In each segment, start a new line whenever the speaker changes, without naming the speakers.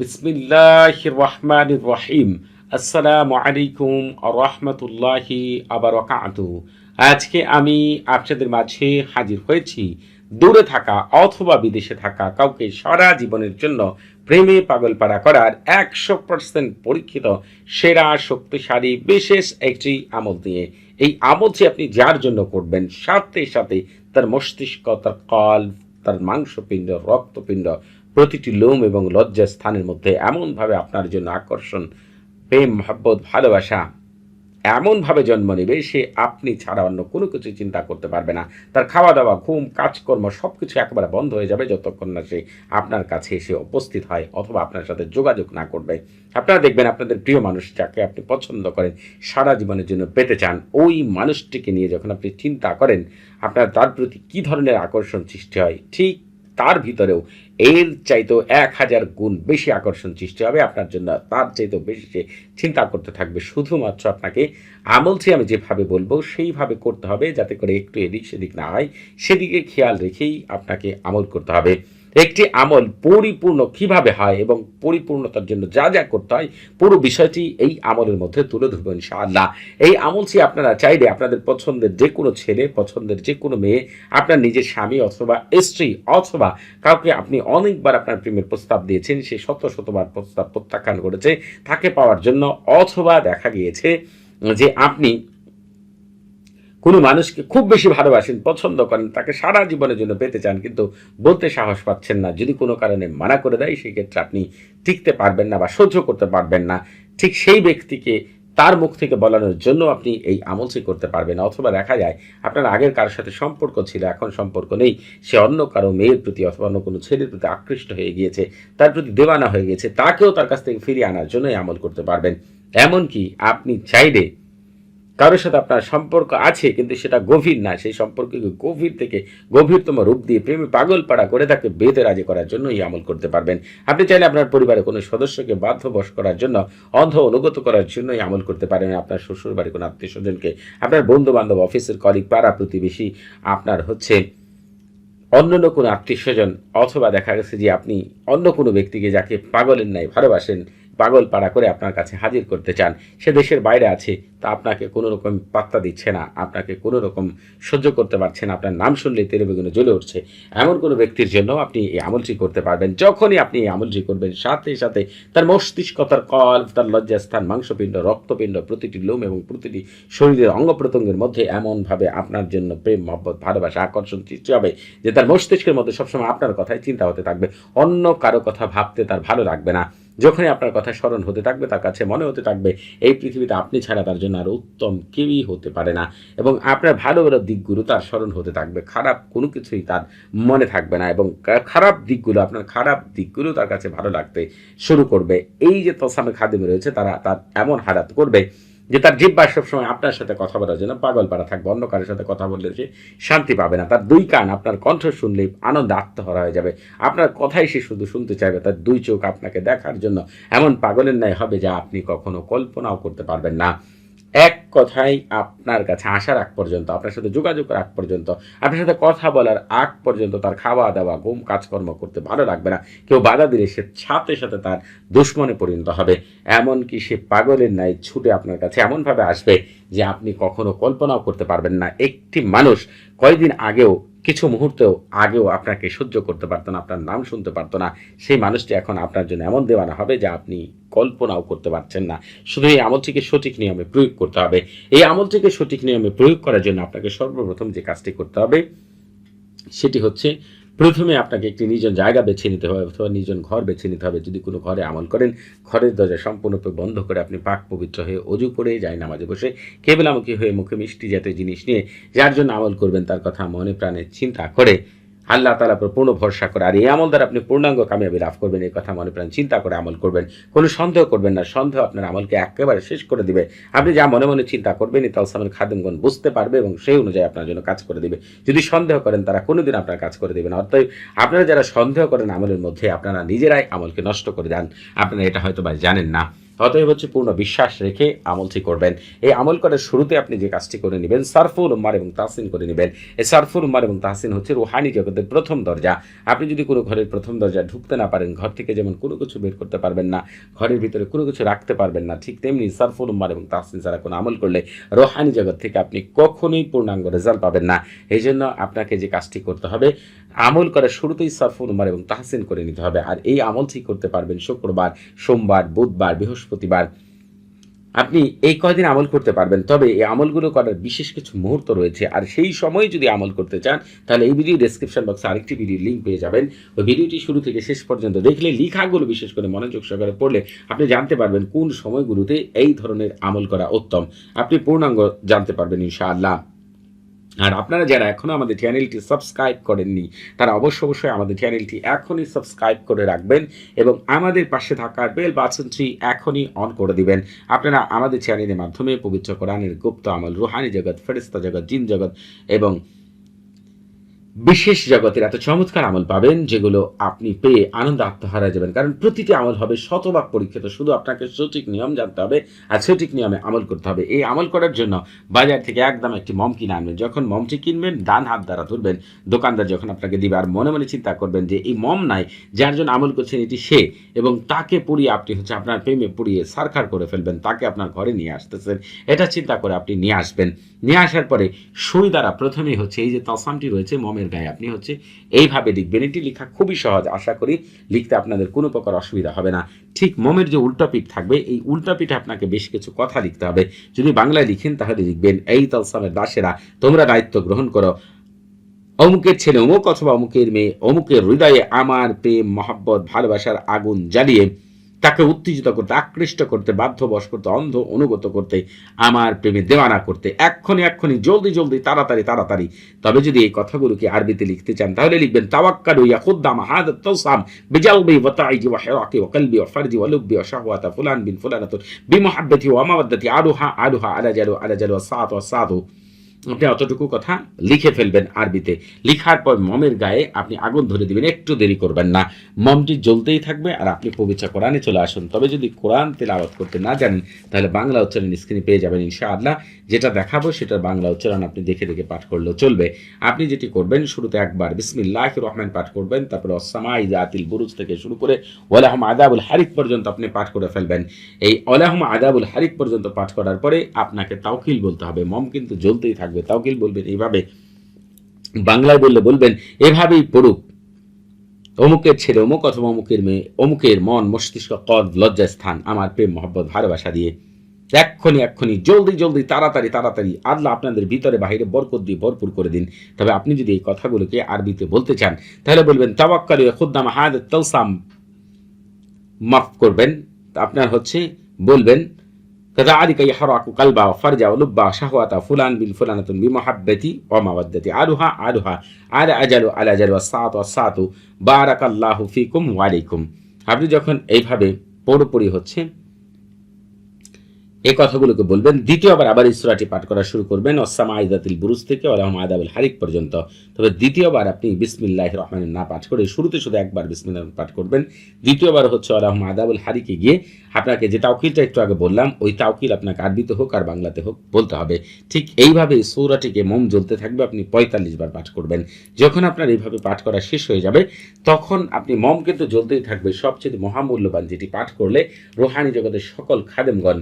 বিসমিল্লাহ রহমান রহিম আসসালামু আলাইকুম রহমতুল্লাহি আবরকাত। আজকে আমি আপনাদের মাঝে হাজির হয়েছি দূরে থাকা অথবা বিদেশে থাকা কাউকে সারা জীবনের জন্য প্রেমে পাগলপাড়া করার একশো পার্সেন্ট পরীক্ষিত, সেরা, শক্তিশালী, বিশেষ একটি আমল দিয়ে। এই আমলটি আপনি যার জন্য করবেন, সাথে সাথে তার মস্তিষ্ক, তার কল তার মাংসপিণ্ড, রক্তপিণ্ড প্রতিটি লোম এবং লজ্জা স্থানের মধ্যে এমনভাবে আপনার জন্য আকর্ষণ, প্রেম, মহব্বত, ভালোবাসা এমনভাবে জন্ম নেবে, সে আপনি ছাড়া অন্য কোনো কিছু চিন্তা করতে পারবে না। তার খাওয়া দাওয়া ঘুম, কাজকর্ম সব কিছু একেবারে বন্ধ হয়ে যাবে যতক্ষণ না সে আপনার কাছে এসে উপস্থিত হয় অথবা আপনার সাথে যোগাযোগ না করবে। আপনারা দেখবেন আপনাদের প্রিয় মানুষ যাকে আপনি পছন্দ করেন, সারা জীবনের জন্য পেতে চান, ওই মানুষটিকে নিয়ে যখন আপনি চিন্তা করেন, আপনার তার প্রতি কী ধরনের আকর্ষণ সৃষ্টি হয়, ঠিক তার ভিতরেও এর চাইতেও এক হাজার গুণ বেশি আকর্ষণ সৃষ্টি হবে আপনার জন্য। তার চাইতেও বেশি সে চিন্তা করতে থাকবে। শুধুমাত্র আপনাকে আমলছি আমি যেভাবে বলব, সেইভাবে করতে হবে যাতে করে একটু এদিক সেদিক না হয়। সেদিকে খেয়াল রেখেই আপনাকে আমল করতে হবে। একটি আমল পরিপূর্ণ কীভাবে হয় এবং পরিপূর্ণতার জন্য যা যা করতে হয়, পুরো বিষয়টি এই আমলের মধ্যে তুলে ধরবো ইনশাআল্লাহ। এই আমলটি আপনারা চাইলে আপনাদের পছন্দের যে কোনো ছেলে, পছন্দের যে কোনো মেয়ে, আপনার নিজের স্বামী অথবা স্ত্রী অথবা কাউকে আপনি অনেকবার আপনার প্রেমের প্রস্তাব দিয়েছেন, সে শত শতবার প্রস্তাব প্রত্যাখ্যান করেছে, তাকে পাওয়ার জন্য অথবা দেখা গিয়েছে যে আপনি কোনো মানুষকে খুব বেশি ভালোবাসেন, পছন্দ করেন, তাকে সারা জীবনের জন্য পেতে চান, কিন্তু বলতে সাহস পাচ্ছেন না। যদি কোনো কারণে মানা করে দেয় সেই ক্ষেত্রে আপনি টিকতে পারবেন না বা সহ্য করতে পারবেন না। ঠিক সেই ব্যক্তিকে তার মুখ থেকে বলানোর জন্য আপনি এই আমলটি করতে পারবেন। অথবা দেখা যায়, আপনার আগের কারোর সাথে সম্পর্ক ছিল, এখন সম্পর্ক নেই। সে অন্য কারও মেয়ের প্রতি অথবা অন্য কোনো ছেলের প্রতি আকৃষ্ট হয়ে গিয়েছে, তার প্রতি দেওয়ানা হয়ে গেছে তাকেও তার কাছ থেকে ফিরিয়ে আনার জন্যই আমল করতে পারবেন। এমনকি আপনি চাইলে কারোর সাথে আপনার সম্পর্ক আছে, কিন্তু সেটা গভীর না। সেই সম্পর্ককে গভীর থেকে গভীরতম রূপ দিয়ে প্রেমে পাগল পাড়া করে তাকে বেঁধে রাজি করার জন্য এই আমল করতে পারবেন। আপনি চাইলে আপনার পরিবারের কোনো সদস্যকে বাধ্যবশ করার জন্য অন্ধ অনুগত করার জন্য এই আমল করতে পারেন। আপনার শ্বশুর বাড়ির কোনো আত্মীয় স্বজনকে আপনার বন্ধু বান্ধব অফিসের কলিগ পাড়া প্রতিবেশী, আপনার হচ্ছে অন্য কোনো আত্মীয় স্বজন অথবা দেখা গেছে যে আপনি অন্য কোনো ব্যক্তিকে যাকে পাগলের নাই ভালোবাসেন পাগল পাড়া করে আপনার কাছে হাজির করতে চান। সে দেশের বাইরে আছে, তা আপনাকে কোনো রকম পাত্তা দিচ্ছে না, আপনাকে কোনো রকম সহ্য করতে পারছে না, আপনার নাম শুনলে তেলে বেগুনে জ্বলে উঠছে। এমন কোনো ব্যক্তির জন্য আপনি এই আমলটি করতে পারবেন। যখনই আপনি এই আমলটি করবেন, সাথে সাথে তার মস্তিষ্ক তার কল, তার লজ্জাস্থান, মাংসপিণ্ড, রক্তপিণ্ড, প্রতিটি লোম এবং প্রতিটি শরীরের অঙ্গ প্রত্যঙ্গের মধ্যে এমনভাবে আপনার জন্য প্রেম, মহব্বত, ভালোবাসা, আকর্ষণ সৃষ্টি হবে যে তার মস্তিষ্কের মধ্যে সবসময় আপনার কথাই চিন্তা হতে থাকবে। অন্য কারও কথা ভাবতে তার ভালো লাগবে না। যখনই আপনার কথা স্মরণ হতে থাকবে, তার কাছে মনে হতে থাকবে, এই পৃথিবীতে আপনি ছাড়া তার জন্য আর উত্তম কেউই হতে পারে না। এবং আপনার ভালো ভালো দিকগুলো তার স্মরণ হতে থাকবে, খারাপ কোনো কিছুই তার মনে থাকবে না। এবং খারাপ দিকগুলো, আপনার খারাপ দিকগুলো তার কাছে ভালো লাগতে শুরু করবে। এই যে তসামে খাদেমে রয়েছে, তারা তার এমন হারাত করবে যে তার জিব্বা সবসময় আপনার সাথে কথা বলার জন্য পাগল পাড়া থাকবে, অন্য কারোর সাথে কথা বললে সে শান্তি পাবে না। তার দুই কান আপনার কণ্ঠ শুনলেই আনন্দ আত্মহরা হয়ে যাবে। আপনার কথাই সে শুধু শুনতে চাইবে, তার দুই চোখ আপনাকে দেখার জন্য। এমন পাগলের ন্যায় হবে যা আপনি কখনো কল্পনাও করতে পারবেন না। কথাই আপনার কাছে, আসার আগ পর্যন্ত, আপনার সাথে যোগাযোগ আগ পর্যন্ত, আপনার সাথে কথা বলার আগ পর্যন্ত তার খাওয়া দাওয়া, ঘুম, কাজকর্ম করতে ভালো লাগবে না। কেউ বাধা দিলে সে সাথে সাথে তার দুশ্মনে পরিণত হবে। এমনকি সে পাগলের ন্যায় ছুটে আপনার কাছে এমনভাবে আসবে যে আপনি কখনো কল্পনাও করতে পারবেন না। একটি মানুষ কয়দিন আগেও কিছু মুহূর্তেও আগেও আপনাকে সহ্য করতে পারতো না, আপনার নাম শুনতে পারতো না। সেই মানুষটি এখন আপনার জন্য এমন দেওয়ানা হবে যা আপনি কল্পনাও করতে পারছেন না। শুধু এই আমলটিকে সঠিক নিয়মে প্রয়োগ করতে হবে। এই আমলটিকে সঠিক নিয়মে প্রয়োগ করার জন্য আপনাকে সর্বপ্রথম যে কাজটি করতে হবে, সেটি হচ্ছে প্রথমে আপনাকে একটি নিজন জায়গা বেছে নিতে হবে, অথবা নিজন ঘর বেছে নিতে হবে। যদি কোনো ঘরে আমল করেন, ঘরের দরজা সম্পূর্ণরূপে বন্ধ করে আপনি পাক পবিত্র হয়ে অজু করে যায় নামাজে বসে, কেবলামুখী হয়ে মুখে মিষ্টি জাতীয় জিনিস নিয়ে যার জন্য আমল করবেন, তার কথা মনে প্রাণে চিন্তা করে আল্লাহ তালা উপর পূর্ণ ভরসা করে। আর এই আমল দ্বারা আপনি পূর্ণাঙ্গ কামিয়াবি লাভ করবেন, এই কথা মনে প্রাণ চিন্তা করে আমল করবেন। কোনো সন্দেহ করবেন না, সন্দেহ আপনার আমলকে একেবারে শেষ করে দিবে। আপনি যা মনে মনে চিন্তা করবেন তালসামের খাদিমগণ বুঝতে পারবে এবং সেই অনুযায়ী আপনার জন্য কাজ করে দিবে। যদি সন্দেহ করেন, তারা কোনোদিন আপনার কাজ করে দেবে না। অর্থাৎ আপনারা যারা সন্দেহ করেন আমলের মধ্যে, আপনারা নিজেরাই আমলকে নষ্ট করে দেন। আপনারা এটা হয়তো বা জানেন না। অতএব হচ্ছে পূর্ণ বিশ্বাস রেখে আমলটি করবেন। এই আমল করার শুরুতে আপনি যে কাজটি করে নেবেন, সারফুল উম্মার এবং তাহসিন করে নেবেন। এই সারফুল উম্মার এবং তাহসিন হচ্ছে রুহানি জগতের প্রথম দরজা। আপনি যদি কোনো ঘরের প্রথম দরজা ঢুকতে না পারেন, ঘর থেকে যেমন কোনো কিছু বের করতে পারবেন না, ঘরের ভিতরে কোনো কিছু রাখতে পারবেন না, ঠিক তেমনি সারফুল উম্মার এবং তাহসিন ছাড়া কোনো আমল করলে রোহানি জগৎ থেকে আপনি কখনোই পূর্ণাঙ্গ রেজাল্ট পাবেন না। এই জন্য আপনাকে যে কাজটি করতে হবে আমল করার শুরুতেই উম্মার এবং তাহসিন করে নিতে হবে। আর এই আমলটি করতে পারবেন শুক্রবার, সোমবার, বুধবার, বৃহস্পতিবার। আপনি এই কয়দিন আমল করতে পারবেন। তবে এই আমলগুলো করার বিশেষ কিছু মুহূর্ত রয়েছে। আর সেই সময় যদি আমল করতে চান, তাহলে এই ভিডিও ডেসক্রিপশন বক্সে আরেকটি ভিডিও লিঙ্ক পেয়ে যাবেন। ওই ভিডিওটি শুরু থেকে শেষ পর্যন্ত দেখলে লেখাগুলো বিশেষ করে মনোযোগ সহকারে পড়লে আপনি জানতে পারবেন কোন সময়গুলোতে এই ধরনের আমল করা উত্তম। আপনি পূর্ণাঙ্গ জানতে পারবেন ইনশাআল্লাহ। আর আপনারা যারা এখনও আমাদের চ্যানেলটি সাবস্ক্রাইব করেননি, তারা অবশ্য অবশ্যই আমাদের চ্যানেলটি এখনই সাবস্ক্রাইব করে রাখবেন এবং আমাদের পাশে থাকার বেল বাটনটি এখনই অন করে দিবেন। আপনারা আমাদের চ্যানেলের মাধ্যমে পবিত্র কোরআনের গুপ্ত আমল, রুহানি জগৎ ফেরিস্তা জগৎ, জিন জগৎ এবং বিশেষ জগতের এত চমৎকার আমল পাবেন, যেগুলো আপনি পেয়ে আনন্দ আত্মহারা যাবেন। কারণ প্রতিটি আমল হবে শতভাগ পরীক্ষিত। শুধু আপনাকে সঠিক নিয়ম জানতে হবে আর সঠিক নিয়মে আমল করতে হবে। এই আমল করার জন্য বাজার থেকে একদম একটি মম কিনে আনবেন। যখন মমটি কিনবেন, ডান হাত দ্বারা ধরবেন। দোকানদার যখন আপনাকে দিবে আর মনে মনে চিন্তা করবেন যে এই মম নাই, যার জন্য আমল করছেন এটি সে এবং তাকে পুড়িয়ে আপনি হচ্ছে আপনার প্রেমে পুড়িয়ে সারখার করে ফেলবেন, তাকে আপনার ঘরে নিয়ে আসতেছেন। এটা চিন্তা করে আপনি নিয়ে আসবেন। নিয়ে আসার পরে সুই দ্বারা প্রথমেই হচ্ছে এই যে তসামটি রয়েছে মমের গায়ে আপনি হচ্ছে এইভাবে লিখবেন। এটি লেখা খুবই সহজ। আশা করি লিখতে আপনাদের কোনো প্রকার অসুবিধা হবে না। ঠিক মমের যে উল্টা পিঠ থাকবে, এই উল্টা পিঠে আপনাকে বেশ কিছু কথা লিখতে হবে। যদি বাংলায় লিখেন, তাহলে লিখবেন, এই তলসামের দাসেরা, তোমরা দায়িত্ব গ্রহণ করো। অমুকের ছেলে অমুক অথবা অমুকের মেয়ে, অমুকের হৃদয়ে আমার প্রেম, মহাব্বত, ভালোবাসার আগুন জ্বালিয়ে তাকে উত্তেজিত করতে, আকৃষ্ট করতে, বাধ্যবশ করতে, অন্ধ, অনুগত করতে, আমার প্রেমে দেওয়ানা করতে, এক্ষণে এক্ষণে, জলদি জলদি, তাড়াতাড়ি তাড়াতাড়ি। তবে যদি এই কথাগুলোকে আরবিতে লিখতে চান, তাহলে লিখবেন, তাওয়াক্কালু ইয়াখুদ্দাম হাদ তাওসাম বিজালবি ওয়া তাইজি ওয়া হিরাকি ওয়া কলবি ওয়া ফারজি ওয়া লুব্বি ওয়া শাহওয়াতা ফুলান বিন ফুলানাতুন বিমুহাব্বতি ওয়া মাওয়াদ্দাতি আলুহা আলুহা আলা জালু আলা জালু ওয়া সাত ওয়া সাদু আপনি অতটুকু কথা লিখে ফেলবেন আরবিতে। লিখার পর মমের গায়ে আপনি আগুন ধরে দিবেন, একটু দেরি করবেন না। মমটি জ্বলতেই থাকবে আর আপনি পবিত্র কোরআনে চলে আসুন। তবে যদি কোরআন তেলাওয়াত করতে না জানেন, তাহলে বাংলা উচ্চারণ স্ক্রিনে পেয়ে যাবেন ইনশাআল্লাহ। যেটা দেখাবো সেটার বাংলা উচ্চারণ আপনি দেখে দেখে পাঠ করলেও চলবে। আপনি যেটি করবেন, শুরুতে একবার বিসমিল্লাহ রহমান পাঠ করবেন, তারপরে অসামা ইজাতিল বুরুজ থেকে শুরু করে ওয়ালাহম আদাবুল হারিক পর্যন্ত আপনি পাঠ করে ফেলবেন। এই ওলাহম আদাবুল হারিক পর্যন্ত পাঠ করার পরে আপনাকে তাওকিল বলতে হবে। মম কিন্তু জ্বলতেই থাকবে। তাওকিল বলবেন এইভাবে। বাংলায় বললে বলবেন, এভাবেই পড়ুক। অমুকের ছেলে অমুক অথবা অমুকের মেয়ে, অমুকের মন, মস্তিষ্ক, কদ, লজ্জা, স্থান, আমার প্রেম, মহব্বত, ভালোবাসা দিয়ে এক্ষণি এক্ষণি জলদি জলদি, তাড়াতাড়ি তাড়াতাড়ি, আল্লাহ আপনাদের ভিতরে বাহিরে বরকত দিয়ে ভরপুর করে দিন। তবে আপনি যদি এই কথাগুলোকে আরবিতে বলতে চান, তাহলে বলবেন, তাওয়াক্কালি খুদ্দাম হাদ তৌসাম মাফ করবেন, আপনার হচ্ছে বলবেন كذلك يحرق قلبا وفرجا ولبا شهوة فلان بالفلانة بمحبتي ومودتي عالها عالها على أجل على أجل والساعة والساعة بارك الله فيكم وعليكم আপনি যখন এইভাবে পুরোপুরি হচ্ছে এই কথাগুলোকে বলবেন, দ্বিতীয়বার আবার এই সূরাটি পাঠ করা শুরু করবেন অসামা আইদাতিল বুরুজ থেকে ওলাহম আদাবুল হারিক পর্যন্ত। তবে দ্বিতীয়বার আপনি বিসমিল্লাহ রহমানের না পাঠ করে শুরুতে শুধু একবার বিসমিল্লাহ পাঠ করবেন। দ্বিতীয়বার হচ্ছে ওলাহম আদাবুল হারিকে গিয়ে আপনাকে যে তাউকিলটা একটু আগে বললাম, ওই তাউকিল আপনাকে আরবিতে হোক আর বাংলাতে হোক বলতে হবে। ঠিক এইভাবে এই সৌরাটিকে মোম জ্বলতে থাকবে, আপনি পঁয়তাল্লিশ বার পাঠ করবেন। যখন আপনার এইভাবে পাঠ করা শেষ হয়ে যাবে, তখন আপনি মম কিন্তু জ্বলতেই থাকবে। সবচেয়ে মহামূল্যবান যেটি পাঠ করলে, রোহানি জগতের সকল খাদেমগণ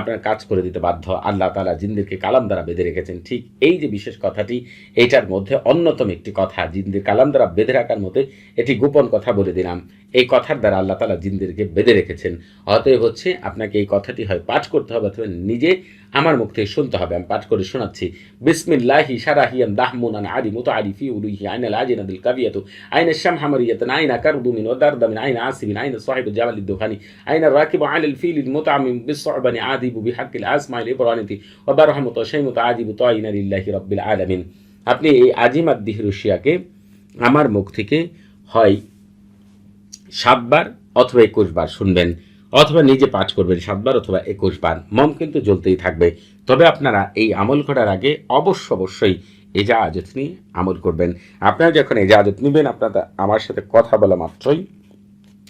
আপনার কাজ করে দিতে বাধ্য। আল্লাহ তালা জিন্দিরকে কালাম দ্বারা বেঁধে রেখেছেন। ঠিক এই যে বিশেষ কথাটি, এইটার মধ্যে অন্যতম একটি কথা, জিন্দির কালাম দ্বারা বেঁধে রাখার মধ্যে এটি গোপন কথা বলে দিলাম। এই কথার দ্বারা আল্লাহ তালা জিন্দিরকে বেঁধে রেখেছেন। অতএব হচ্ছে আপনাকে এই কথাটি হয় পাঠ করতে হবে, অথবা নিজে আমার মুখ থেকে শুনতে হবে আমি পাঠ করে শোনাচ্ছি বিসমিল্লাহি সারাহিয়ান দাহমুনান আদি মুতো আদি ফি উলুহি আইনাল আজিনাদুল কাবিয়াতু আইন শাম হামারিয়াতান আইনা কারদুমিন ওদারদামিন আইনা আসিবিন আইনা সাহিব জামাল الدخاني أين الراكب على الفيل المتعمم بالصعبان عاذب بحق الأسماء الإبرانة وبرهم طشيم تعاذب طائنا لله رب العالمين আপনি এই আজিমাত দিহরুশিয়াকে আমার মুখ থেকে হয় সাতবার অথবা একুশ বার শুনবেন অথবা নিজে পাঠ করবেন সাতবার অথবা একুশ বার মম কিন্তু জ্বলতেই থাকবে। তবে আপনারা এই আমল করার আগে অবশ্য অবশ্যই এজা আজত নিয়ে আমল করবেন। আপনারা যখন এজা আজত নেবেন, আপনারা আমার সাথে কথা বলা মাত্রই।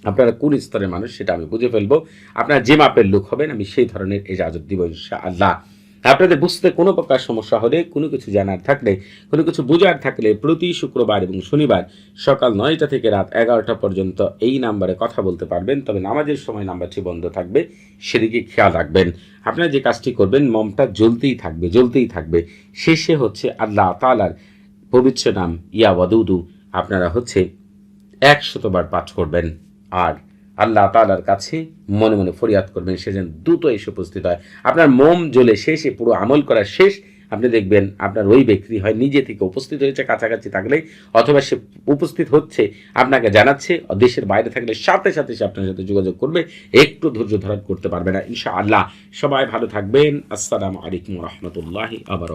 আপনারা কোন স্তরের মানুষ সেটা আমি বুঝে ফেলব। আপনারা যে মাপের লোক হবেন, আমি সেই ধরনের এজাজত দিব ইনশা আল্লাহ আপনাদের বুঝতে কোনো প্রকার সমস্যা হলে, কোনো কিছু জানার থাকলে, কোনো কিছু বোঝার থাকলে প্রতি শুক্রবার এবং শনিবার সকাল নয়টা থেকে রাত এগারোটা পর্যন্ত এই নাম্বারে কথা বলতে পারবেন। তবে নামাজের সময় নাম্বারটি বন্ধ থাকবে, সেদিকে খেয়াল রাখবেন। আপনারা যে কাজটি করবেন মমটা জ্বলতেই থাকবে জ্বলতেই থাকবে। শেষে হচ্ছে আল্লাহ তালার পবিত্র নাম, ইয়া ওয়াদুদু। আপনারা হচ্ছে একশতবার পাঠ করবেন। আর আল্লাহ তালার কাছে মনে মনে ফরিয়াদ করবেন, সে যেন দ্রুত এসে উপস্থিত হয়। আপনার মোম জ্বলে শেষে পুরো আমল করা শেষ। আপনি দেখবেন আপনার ওই ব্যক্তি হয়, নিজে থেকে উপস্থিত হয়েছে, কাছাকাছি থাকলে, অথবা সে উপস্থিত হচ্ছে, আপনাকে জানাচ্ছে, দেশের বাইরে থাকলে সাথে সাথে সে আপনার সাথে যোগাযোগ করবে, একটু ধৈর্য ধারণ করতে পারবে না ইনশা আল্লাহ সবাই ভালো থাকবেন। আসসালামু আলাইকুম রহমতুল্লাহ আবার